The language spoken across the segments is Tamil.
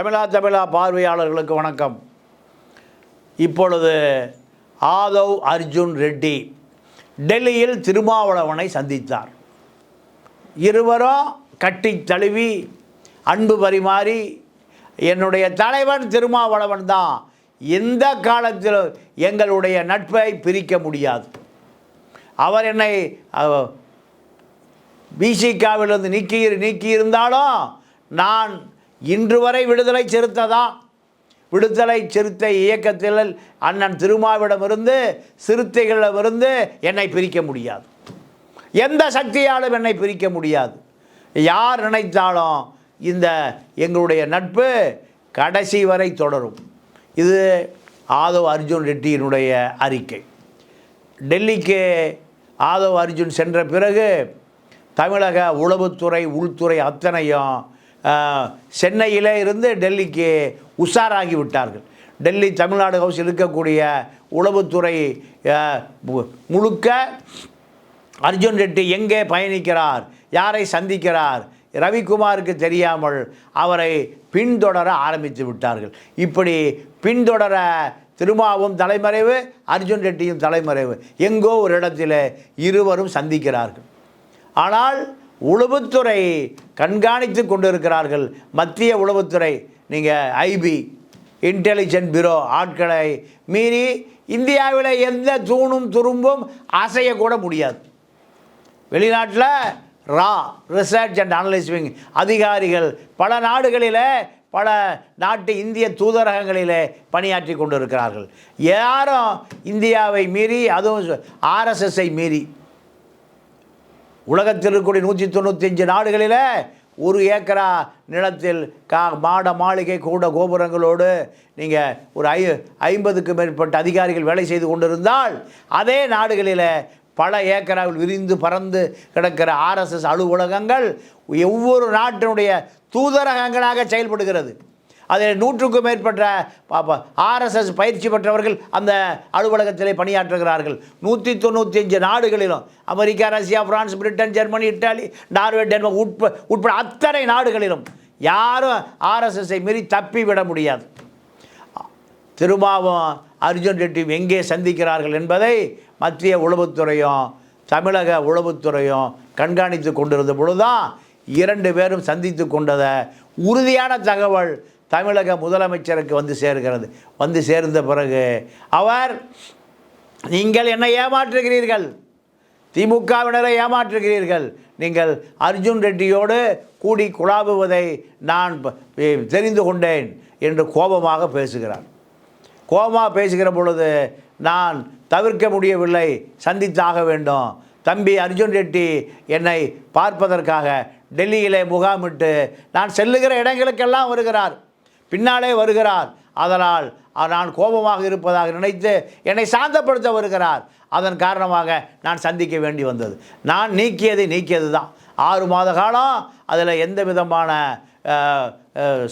தமிழா தமிழா பார்வையாளர்களுக்கு வணக்கம். இப்பொழுது ஆதவ் அர்ஜுன் ரெட்டி டெல்லியில் திருமாவளவனை சந்தித்தார். இருவரும் கட்டி தழுவி அன்பு பரிமாறி என்னுடைய தலைவன் திருமாவளவன் தான். எந்த காலத்தில் எங்களுடைய நட்பை பிரிக்க முடியாது. அவர் என்னை பிசிகாவிலிருந்து நீக்கி நீக்கியிருந்தாலும் நான் இன்று வரை விடுதலை சிறுத்தைதான். விடுதலை சிறுத்தை இயக்கத்தில் அண்ணன் திருமாவிடமிருந்து சிறுத்தைகளிடமிருந்து என்னை பிரிக்க முடியாது. எந்த சக்தியாலும் என்னை பிரிக்க முடியாது. யார் நினைத்தாலும் இந்த எங்களுடைய நட்பு கடைசி வரை தொடரும். இது ஆதவ் அர்ஜுன் ரெட்டியினுடைய அறிக்கை. டெல்லிக்கு ஆதவ் அர்ஜுன் சென்ற பிறகு தமிழக உளவுத்துறை உள்துறை அத்தனையும் சென்னையிலே இருந்து டெல்லிக்கு உஷாராகி விட்டார்கள் டெல்லி தமிழ்நாடு ஹவுஸ் இருக்கக்கூடிய உளவுத்துறை மு- முழுக்க அர்ஜுன் ரெட்டி எங்கே பயணிக்கிறார் யாரை சந்திக்கிறார் ரவிக்குமாருக்கு தெரியாமல் அவரை பின்தொடர ஆரம்பித்து விட்டார்கள். இப்படி பின்தொடர திருமாவும் தலைமறைவு அர்ஜுன் ரெட்டியும் தலைமறைவு. எங்கோ ஒரு இடத்தில் இருவரும் சந்திக்கிறார்கள். ஆனால் உளவுத்துறை கண்காணித்து கொண்டிருக்கிறார்கள். மத்திய உளவுத்துறை நீங்கள் ஐபி இன்டெலிஜென்ட் பியூரோ ஆட்களை மீறி இந்தியாவில் எந்த தூணும் துரும்பும் அசையக்கூட முடியாது. வெளிநாட்டில் ரா ரிசர்ச் அண்ட் அனலைசிங் அதிகாரிகள் பல நாடுகளில் பல நாட்டு இந்திய தூதரகங்களிலே பணியாற்றி கொண்டு இருக்கிறார்கள் யாரும் இந்தியாவை மீறி அதுவும் ஆர்எஸ்எஸ்ஐ மீறி உலகத்தில் இருக்கக்கூடிய நூற்றி தொண்ணூத்தஞ்சு நாடுகளில் ஒரு ஏக்கரா நிலத்தில் கா மாட மாளிகை கூட கோபுரங்களோடு நீங்கள் ஒரு ஐ ஐம்பதுக்கு மேற்பட்ட அதிகாரிகள் வேலை செய்து கொண்டிருந்தால் அதே நாடுகளில் பல ஏக்கராவில் விரிந்து பறந்து கிடக்கிற ஆர்எஸ்எஸ் அலுவலகங்கள் ஒவ்வொரு நாட்டினுடைய தூதரகங்களாக செயல்படுகிறது. அதில் நூற்றுக்கும் மேற்பட்ட பாப்பா ஆர்எஸ்எஸ் பயிற்சி பெற்றவர்கள் அந்த அலுவலகத்திலே பணியாற்றுகிறார்கள். நூற்றி தொண்ணூற்றி அஞ்சு நாடுகளிலும் America Russia France Britain Germany Italy Norway Denmark உட்ப உட்பட அத்தனை நாடுகளிலும் யாரும் ஆர்எஸ்எஸ்ஸை மீறி தப்பி விட முடியாது. திருமாவும் அர்ஜுன் ரெட்டியும் எங்கே சந்திக்கிறார்கள் என்பதை மத்திய உளவுத்துறையும் தமிழக உளவுத்துறையும் கண்காணித்து கொண்டிருந்த பொழுதுதான் இரண்டு பேரும் சந்தித்து கொண்டதை உறுதியான தகவல் தமிழக முதலமைச்சருக்கு வந்து சேர்கிறது. வந்து சேர்ந்த பிறகு அவர் நீங்கள் என்னை ஏமாற்றுகிறீர்கள். திமுகவினரை ஏமாற்றுகிறீர்கள். நீங்கள் அர்ஜுன் ரெட்டியோடு கூடி குழாவுவதை நான் தெரிந்து கொண்டேன் என்று கோபமாக பேசுகிறார். கோபமாக பேசுகிற பொழுது நான் தவிர்க்க முடியவில்லை. சந்தித்தாக வேண்டும். தம்பி அர்ஜுன் ரெட்டி என்னை பார்ப்பதற்காக டெல்லியிலே முகாமிட்டு நான் செல்லுகிற இடங்களுக்கெல்லாம் வருகிறார். பின்னாலே வருகிறார். அதனால் நான் கோபமாக இருப்பதாக நினைத்து என்னை சாந்தப்படுத்த வருகிறார். அதன் காரணமாக நான் சந்திக்க வேண்டி வந்தது. நான் நீக்கியதை நீக்கியது தான் ஆறு மாத காலம் அதில் எந்த விதமான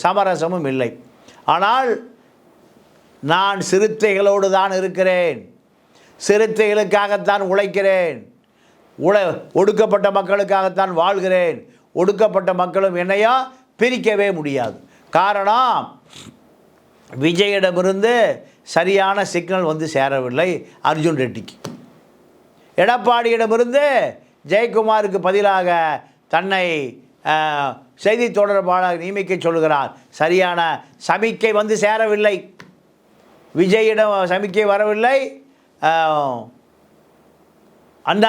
சமரசமும் இல்லை. ஆனால் நான் சிறுத்தைகளோடு தான் இருக்கிறேன். சிறுத்தைகளுக்காகத்தான் உழைக்கிறேன். உழ ஒடுக்கப்பட்ட மக்களுக்காகத்தான் வாழ்கிறேன். ஒடுக்கப்பட்ட மக்களும் என்னையா பிரிக்கவே முடியாது. காரணம் விஜயிடமிருந்து சரியான சிக்னல் வந்து சேரவில்லை அர்ஜுன் ரெட்டிக்கு. எடப்பாடியிடமிருந்து ஜெயக்குமாருக்கு பதிலாக தன்னை செய்தி தொடர்பாளர் நியமிக்க சொல்கிறார் சரியான சமிக்கை வந்து சேரவில்லை. விஜயிடம் சமிக்கை வரவில்லை.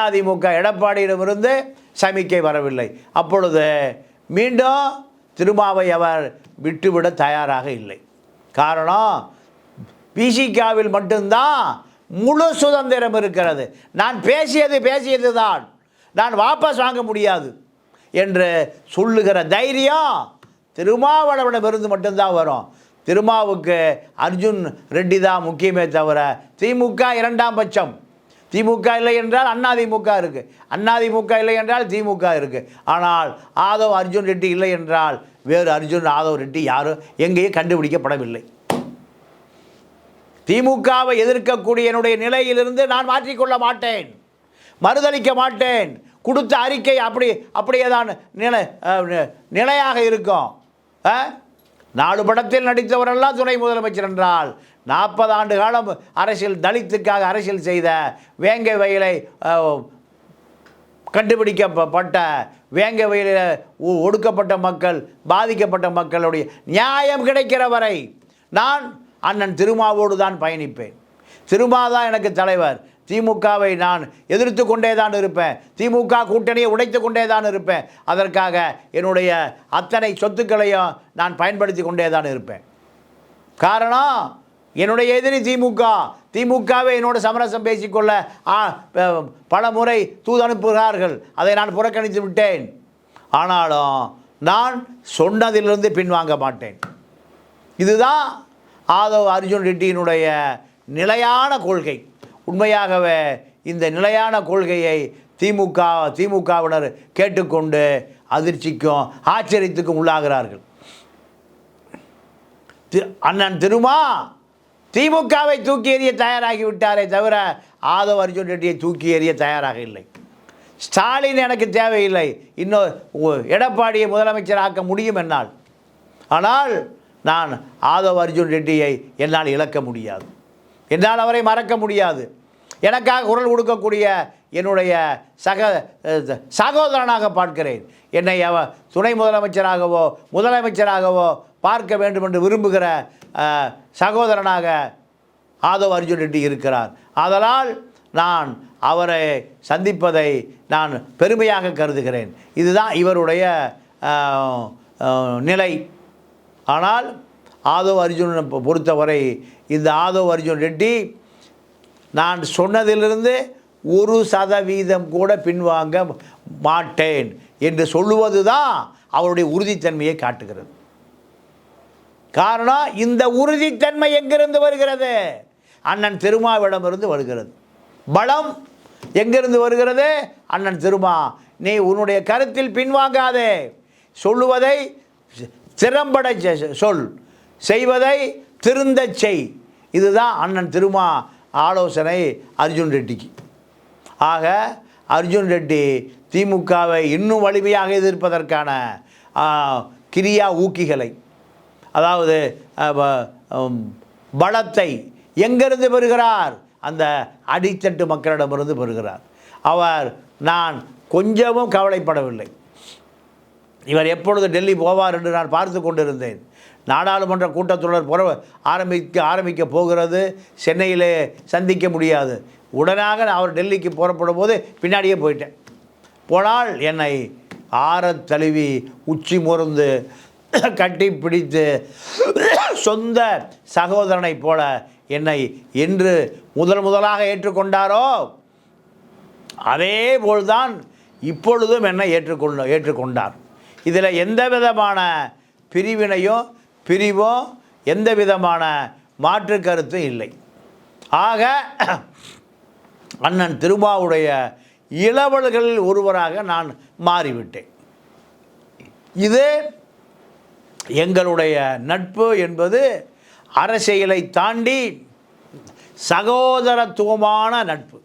அதிமுக எடப்பாடியிடமிருந்து சமிக்கை வரவில்லை. அப்பொழுது மீண்டும் திருமாவை அவர் விட்டுவிட தயாராக இல்லை. காரணம் பிசிகாவில் மட்டும்தான் முழு சுதந்திரம் இருக்கிறது. நான் பேசியது பேசியது தான் நான் வாபஸ் வாங்க முடியாது என்று சொல்லுகிற தைரியம் திருமாவளவனிடமிருந்து மட்டும்தான் வரும். திருமாவுக்கு அர்ஜுன் ரெட்டி தான் முக்கியமே தவிர திமுக இரண்டாம் பட்சம். திமுக இல்லை என்றால் அதிமுக இருக்குது அதிமுக இல்லை என்றால் திமுக இருக்குது ஆனால் ஆதவ் அர்ஜுன் ரெட்டி இல்லை என்றால் வேறு அர்ஜுன் ஆதவ் ரெட்டி யாரும் எங்கேயும் கண்டுபிடிக்கப்படவில்லை. திமுகவை எதிர்க்கக்கூடிய என்னுடைய நிலையிலிருந்து நான் மாற்றிக்கொள்ள மாட்டேன். மறுதளிக்க மாட்டேன். கொடுத்த அறிக்கை அப்படி அப்படியே தான் நிலை நிலையாக இருக்கும். நாலு படத்தில் நடித்தவரெல்லாம் துணை முதலமைச்சர் என்றால் நாற்பது ஆண்டு காலம் அரசியல் தலித்துக்காக அரசியல் செய்த வேங்கை வயலை கண்டுபிடிக்கப்பட்ட வேங்க வயலில் ஒ- ஒடுக்கப்பட்ட மக்கள் பாதிக்கப்பட்ட மக்களுடைய நியாயம் கிடைக்கிற வரை நான் அண்ணன் திருமாவோடு தான் பயணிப்பேன். திருமா தான் எனக்கு தலைவர். திமுகவை நான் எதிர்த்து கொண்டே தான் இருப்பேன். திமுக கூட்டணியை உடைத்து கொண்டே தான் இருப்பேன். அதற்காக என்னுடைய அத்தனை சொத்துக்களையும் நான் பயன்படுத்தி கொண்டே தான் இருப்பேன். காரணம் என்னுடைய எதிரி திமுக திமுகவை என்னோட சமரசம் பேசிக்கொள்ள பல முறை தூது அனுப்புகிறார்கள் அதை நான் புறக்கணித்து விட்டேன். ஆனாலும் நான் சொன்னதிலிருந்து பின்வாங்க மாட்டேன். இதுதான் ஆதவ் அர்ஜுன் ரெட்டியினுடைய நிலையான கொள்கை. உண்மையாகவே இந்த நிலையான கொள்கையை திமுக திமுகவினர் கேட்டுக்கொண்டு அதிர்ச்சிக்கும் ஆச்சரியத்துக்கும் உள்ளாகிறார்கள். அண்ணன் திருமா திமுகவை தூக்கி எறிய தயாராகி விட்டாரே தவிர ஆதவ அர்ஜுன் ரெட்டியை தூக்கி எறிய தயாராக இல்லை. ஸ்டாலின் எனக்கு தேவையில்லை. இன்னும் எடப்பாடியை எடப்பாடியை முதலமைச்சராக்க முடியும் என்னால். ஆனால் நான் ஆதவ் அர்ஜுன் ரெட்டியை என்னால் இழக்க முடியாது. என்னால் அவரை மறக்க முடியாது. எனக்காக குரல் கொடுக்கக்கூடிய என்னுடைய சக சகோதரனாக பார்க்கிறேன். என்னை அவ துணை முதலமைச்சராகவோ முதலமைச்சராகவோ பார்க்க வேண்டும் என்று விரும்புகிற சகோதரனாக ஆதவ் அர்ஜுன் ரெட்டி இருக்கிறார். அதனால் நான் அவரை சந்திப்பதை நான் பெருமையாக கருதுகிறேன். இதுதான் இவருடைய நிலை. ஆனால் ஆதவ் அர்ஜுனை பொறுத்தவரை இந்த ஆதவ் அர்ஜுன் ரெட்டி நான் சொன்னதிலிருந்து ஒரு சதவீதம் கூட பின்வாங்க மாட்டேன் என்று சொல்லுவது தான் அவருடைய உறுதித்தன்மையை காட்டுகிறது. காரணம் இந்த உறுதித்தன்மை எங்கிருந்து வருகிறது? அண்ணன் திருமாவிடமிருந்து வருகிறது. பலம் எங்கிருந்து வருகிறது? அண்ணன் திருமா நீ உன்னுடைய கருத்தில் பின்வாங்காதே. சொல்லுவதை திறம்பட செ- சொல். செய்வதை திருந்தச் செய். இதுதான் அண்ணன் திருமா ஆலோசனை அர்ஜுன் ரெட்டிக்கு. ஆக அர்ஜுன் ரெட்டி திமுகவை இன்னும் வலிமையாக எதிர்ப்பதற்கான கிரியா ஊக்கிகளை அதாவது பலத்தை எங்கிருந்து பெறுகிறார்? அந்த அடித்தட்டு மக்களிடமிருந்து பெறுகிறார். அவர் நான் கொஞ்சமும் கவலைப்படவில்லை. இவர் எப்பொழுது டெல்லி போவார் என்று நான் பார்த்து கொண்டிருந்தேன். நாடாளுமன்ற கூட்டத்தொடர் புற ஆரம்பிக்க ஆரம்பிக்க போகிறது. சென்னையிலே சந்திக்க முடியாது. உடனாக நான் அவர் டெல்லிக்கு புறப்படும் போது பின்னாடியே போயிட்டேன். போனால் என்னை ஆற தழுவி உச்சி முறந்து கட்டி பிடித்து சொந்த சகோதரனைப் போல என்னை என்று முதல் முதலாக ஏற்றுக்கொண்டாரோ அதே போல்தான் இப்பொழுதும் என்னை ஏற்றுக்கொள்ள ஏற்றுக்கொண்டார். இதில் எந்த விதமான பிரிவினையோ பிரிவோ எந்த விதமான மாற்று கருத்தும் இல்லை. ஆக அண்ணன் திருமாவுடைய இளவல்களில் ஒருவராக நான் மாறிவிட்டேன். இது எங்களுடைய நட்பு என்பது அரசியலை தாண்டி சகோதரத்துவமான நட்பு.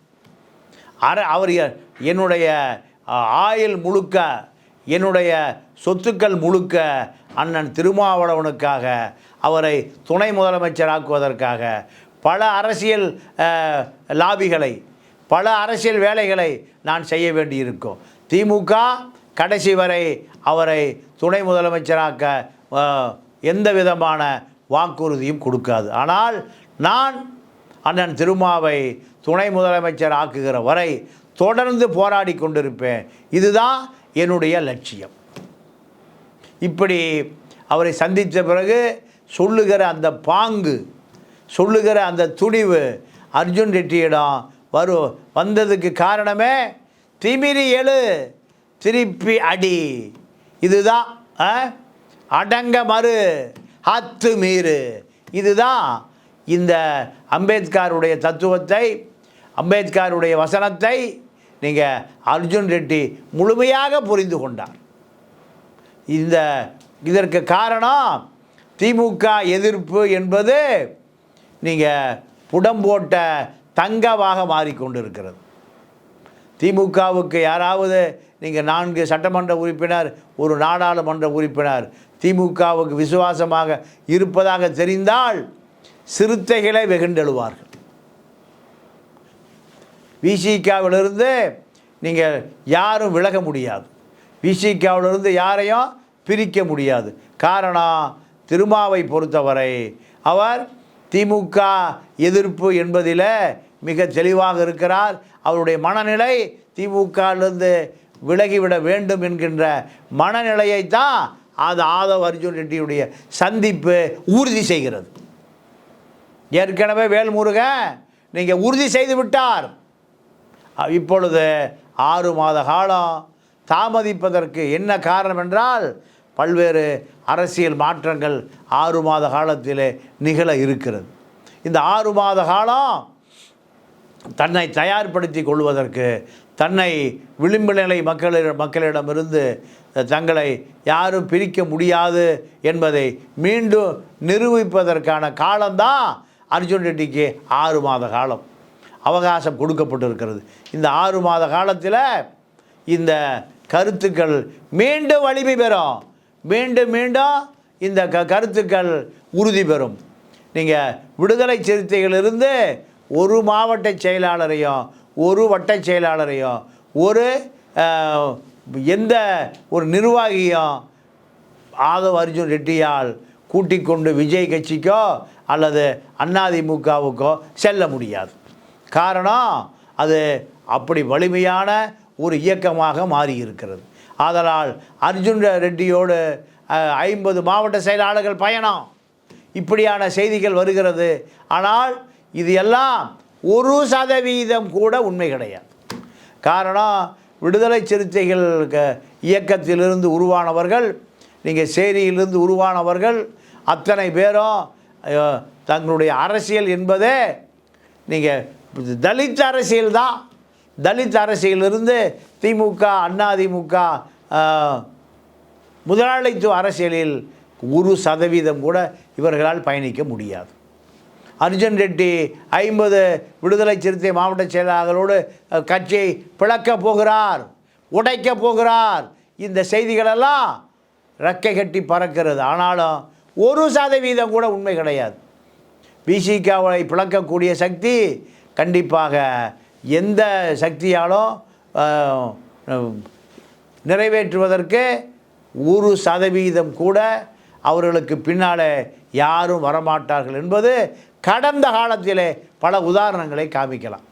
அர அவர் என்னுடைய ஆயில் ஆயுள் முழுக்க என்னுடைய சொத்துக்கள் முழுக்க அண்ணன் திருமாவளவனுக்காக அவரை துணை முதலமைச்சராக்குவதற்காக பல அரசியல் லாபிகளை பல அரசியல் வேலைகளை நான் செய்ய வேண்டியிருக்கும். திமுக கடைசி வரை அவரை துணை முதலமைச்சராக்க எந்த விதமான வாக்குறுதியும் கொடுக்காது. ஆனால் நான் அண்ணன் திருமாவை துணை முதலமைச்சர் ஆக்குகிற வரை தொடர்ந்து போராடி கொண்டிருப்பேன். இதுதான் என்னுடைய லட்சியம். இப்படி அவரை சந்தித்த பிறகு சொல்லுகிற அந்த பாங்கு சொல்லுகிற அந்த துணிவு அர்ஜுன் ரெட்டியிடம் வரு வந்ததுக்கு காரணமே திமிரி எழு திருப்பி அடி. இதுதான் ஆ? அடங்க மறு. ஹத்து மீறு. இதுதான் இந்த அம்பேத்கருடைய தத்துவத்தை அம்பேத்கருடைய வசனத்தை நீங்கள் அர்ஜுன் ரெட்டி முழுமையாக புரிந்து கொண்டார். இந்த இதற்கு காரணம் திமுக எதிர்ப்பு என்பது நீங்கள் புடம்போட்ட தங்கமாக மாறிக்கொண்டிருக்கிறது. திமுகவுக்கு யாராவது நீங்கள் நான்கு சட்டமன்ற உறுப்பினர் ஒரு நாடாளுமன்ற உறுப்பினர் திமுகவுக்கு விசுவாசமாக இருப்பதாக தெரிந்தால் சிறுத்தைகளை வெகுண்டெழுவார்கள். விசிகாவிலிருந்து நீங்கள் யாரும் விலக முடியாது. விசிகாவிலிருந்து யாரையும் பிரிக்க முடியாது. காரணம் திருமாவை பொறுத்தவரை அவர் திமுக எதிர்ப்பு என்பதில் மிக தெளிவாக இருக்கிறார். அவருடைய மனநிலை திமுகவிலிருந்து விலகிவிட வேண்டும் என்கின்ற மனநிலையை தான் அது ஆதவ் அர்ஜுன் ரெட்டியுடைய சந்திப்பு உறுதி செய்கிறது. ஏற்கனவே வேல்முருகன் நீங்கள் உறுதி செய்து விட்டார். இப்பொழுது ஆறு மாத காலம் தாமதிப்பதற்கு என்ன காரணம் என்றால் பல்வேறு அரசியல் மாற்றங்கள் ஆறு மாத காலத்திலே நிகழ இருக்கிறது. இந்த ஆறு மாத காலம் தன்னை தயார்படுத்தி கொள்வதற்கு தன்னை விளிம்பு நிலை மக்களிடம் மக்களிடமிருந்து தங்களை யாரும் பிரிக்க முடியாது என்பதை மீண்டும் நிரூபிப்பதற்கான காலம்தான் அர்ஜுன் ரெட்டிக்கு ஆறு மாத காலம். அவகாசம் கொடுக்கப்பட்டிருக்கிறது. இந்த ஆறு மாத காலத்தில் இந்த கருத்துக்கள் மீண்டும் வலிமை பெறும். மீண்டும் மீண்டும் இந்த க கருத்துக்கள் உறுதி பெறும். நீங்கள் விடுதலை சிறுத்தைகளிலிருந்து ஒரு மாவட்ட செயலாளரையும் ஒரு வட்ட செயலாளரையும் ஒரு எந்த ஒரு நிர்வாகியும் ஆதவ் அர்ஜுன் ரெட்டியால் கூட்டிக் கொண்டு விஜய் கட்சிக்கோ அல்லது அதிமுகவுக்கோ செல்ல முடியாது. காரணம் அது அப்படி வலிமையான ஒரு இயக்கமாக மாறி இருக்கிறது ஆதலால் அர்ஜுன் ரெட்டியோடு ஐம்பது மாவட்ட செயலாளர்கள் பயணம். இப்படியான செய்திகள் வருகிறது. ஆனால் இது எல்லாம் ஒரு சதவீதம் கூட உண்மை கிடையாது. காரணம் விடுதலை சிறுத்தைகள் இயக்கத்திலிருந்து உருவானவர்கள் நீங்கள் சேரியிலிருந்து உருவானவர்கள் அத்தனை பேரும் தங்களுடைய அரசியல் என்பதே நீங்கள் தலித் அரசியல் தான். தலித் அரசியலிருந்து திமுக அதிமுக முதலாளித்துவ அரசியலில் ஒரு சதவீதம் கூட இவர்களால் பயணிக்க முடியாது. அர்ஜுன் ரெட்டி ஐம்பது விடுதலை சிறுத்தை மாவட்ட செயலாளர்களோடு கட்சியை பிளக்கப் போகிறார் உடைக்கப் போகிறார். இந்த செய்திகளெல்லாம் ரெக்கை கட்டி பறக்கிறது. ஆனாலும் ஒரு சதவீதம் கூட உண்மை கிடையாது. பிசிகாவை பிளக்கக்கூடிய சக்தி கண்டிப்பாக எந்த சக்தியாலும் நிறைவேற்றுவதற்கு ஒரு சதவீதம் கூட அவர்களுக்கு பின்னால் யாரும் வரமாட்டார்கள் என்பது கடந்த காலத்திலே பல உதாரணங்களை காமிக்கலாம்.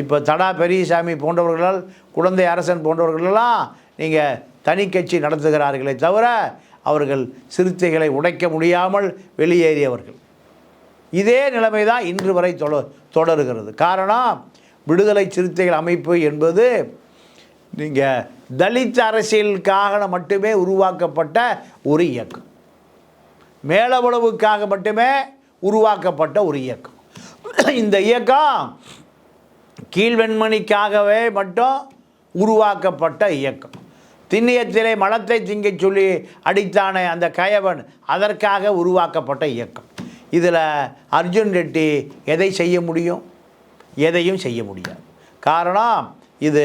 இப்போ தடா பெரியசாமி போன்றவர்களால் குழந்தை அரசன் போன்றவர்களெல்லாம் நீங்கள் தனி கட்சி நடத்துகிறார்களே தவிர அவர்கள் சிறுத்தைகளை உடைக்க முடியாமல் வெளியேறியவர்கள். இதே நிலைமை தான் இன்று வரை தொட தொடருகிறது. காரணம் விடுதலை சிறுத்தைகள் அமைப்பு என்பது நீங்கள் தலித் அரசியலுக்காக மட்டுமே உருவாக்கப்பட்ட ஒரு இயக்கம். மேலவளவுக்காக மட்டுமே உருவாக்கப்பட்ட ஒரு இயக்கம். இந்த இயக்கம் கீழ்வெண்மணிக்காகவே மட்டும் உருவாக்கப்பட்ட இயக்கம். திண்ணியத்திலே மலத்தை திங்கச் சொல்லி அடித்தானே அந்த கயவன் அதற்காக உருவாக்கப்பட்ட இயக்கம். இதில் அர்ஜுன் ரெட்டி எதை செய்ய முடியும்? எதையும் செய்ய முடியாது. காரணம் இது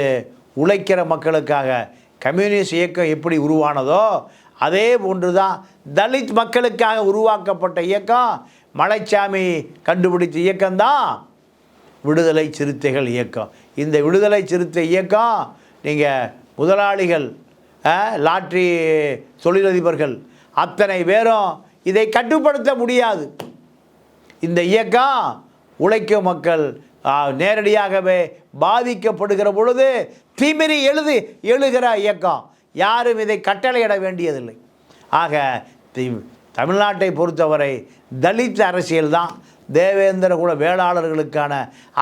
உழைக்கிற மக்களுக்காக கம்யூனிஸ்ட் இயக்கம் எப்படி உருவானதோ அதே போன்று தான் தலித் மக்களுக்காக உருவாக்கப்பட்ட இயக்கம் மலைச்சாமி கண்டுபிடித்த இயக்கம்தான். விடுதலை சிறுத்தைகள் இயக்கம். இந்த விடுதலை சிறுத்தை இயக்கம் நீங்கள் முதலாளிகள் லாட்ரி தொழிலதிபர்கள் அத்தனை பேரும் இதை கட்டுப்படுத்த முடியாது. இந்த இயக்கம் உழைக்கும் மக்கள் நேரடியாகவே பாதிக்கப்படுகிற பொழுது திமிரி எழுது எழுகிற இயக்கம். யாரும் இதை கட்டளையிட வேண்டியதில்லை. ஆக தி- தமிழ்நாட்டை பொறுத்தவரை தலித் அரசியல் தான். தேவேந்திர குல வேளாளர்களுக்கான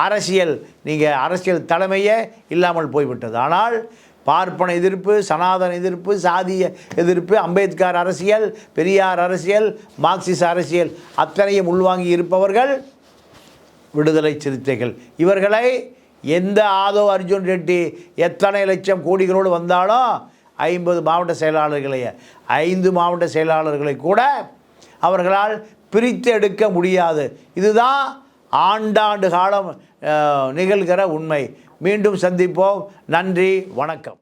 அரசியல் நீங்கள் அரசியல் தலைமையே இல்லாமல் போய்விட்டது. ஆனால் பார்ப்பன எதிர்ப்பு சனாதன எதிர்ப்பு சாதிய எதிர்ப்பு அம்பேத்கர் அரசியல் பெரியார் அரசியல் மார்க்சிஸ்ட் அரசியல் அத்தனையும் உள்வாங்கி இருப்பவர்கள் விடுதலை சிறுத்தைகள். இவர்களை எந்த ஆதோ அர்ஜுன் ரெட்டி எத்தனை லட்சம் கோடிகளோடு வந்தாலும் ஐம்பது மாவட்ட செயலாளர்களை ஐந்து மாவட்ட செயலாளர்களை கூட அவர்களால் பிரித்து எடுக்க முடியாது. இதுதான் ஆண்டாண்டு காலம் நிகழ்கிற உண்மை. மீண்டும் சந்திப்போம். நன்றி வணக்கம்.